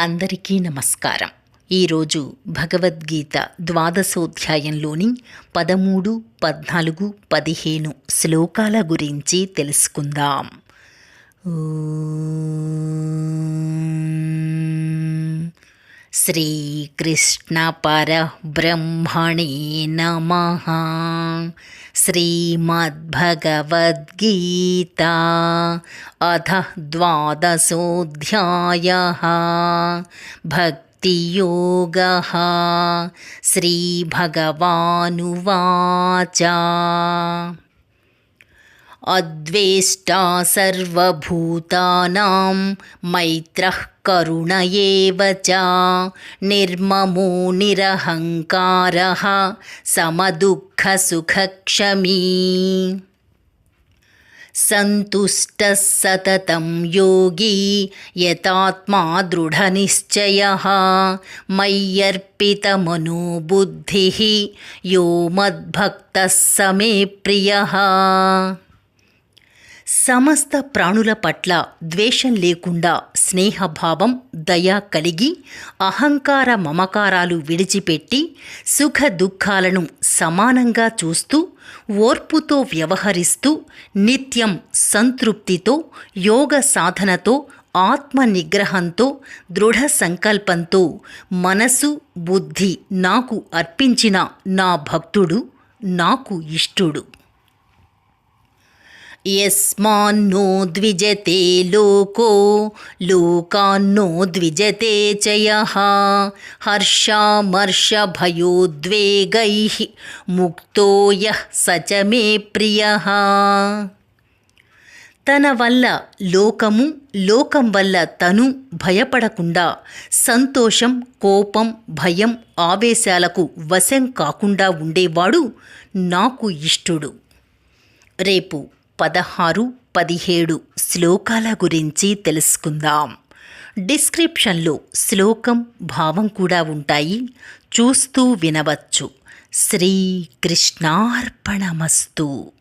అందరికీ నమస్కారం. ఈరోజు భగవద్గీత ద్వాదశోధ్యాయంలోని పదమూడు పద్నాలుగు పదిహేను శ్లోకాల గురించి తెలుసుకుందాం. శ్రీకృష్ణ పరబ్రహ్మణే నమ. श्रीमद्भगवद्गीता अधः द्वादशोऽध्यायः। भक्तियोगः। श्रीभगवानुवाच। अद्वेष्टा सर्वभूतानां मैत्रः కరుణ ఏవచ నిర్మమో నిరహంకార సమదుఃఖ సుఖక్షమీ. సంతుష్టः సతతం యోగీ యతాత్మా దృఢనిశ్చయः మయ్యర్పితమనోబుద్ధిः यो మద్భక్తः సమే ప్రియः. సమస్త ప్రాణుల పట్ల ద్వేషం లేకుండా స్నేహభావం దయ కలిగి అహంకార మమకారాలు విడిచిపెట్టి సుఖ దుఃఖాలను సమానంగా చూస్తూ ఓర్పుతో వ్యవహరిస్తూ నిత్యం సంతృప్తితో యోగ సాధనతో ఆత్మ నిగ్రహంతో దృఢ సంకల్పంతో మనసు బుద్ధి నాకు అర్పించిన నా భక్తుడు నాకు ఇష్టుడు. యస్మాన్నో ద్విజతే లోకో లోకాన్నో ద్విజతే చయ. యః హర్షామర్షభయోద్వేగై ముక్తో యః స మే తన వల్ల లోకము లోకం వల్ల తను భయపడకుండా సంతోషం కోపం భయం ఆవేశాలకు వశం కాకుండా ఉండేవాడు నాకు ఇష్టుడు. రేపు పదహారు పదిహేడు శ్లోకాల గురించి తెలుసుకుందాం. డిస్క్రిప్షన్లో శ్లోకం భావం కూడా ఉంటాయి. చూస్తూ వినవచ్చు. శ్రీకృష్ణార్పణమస్తు.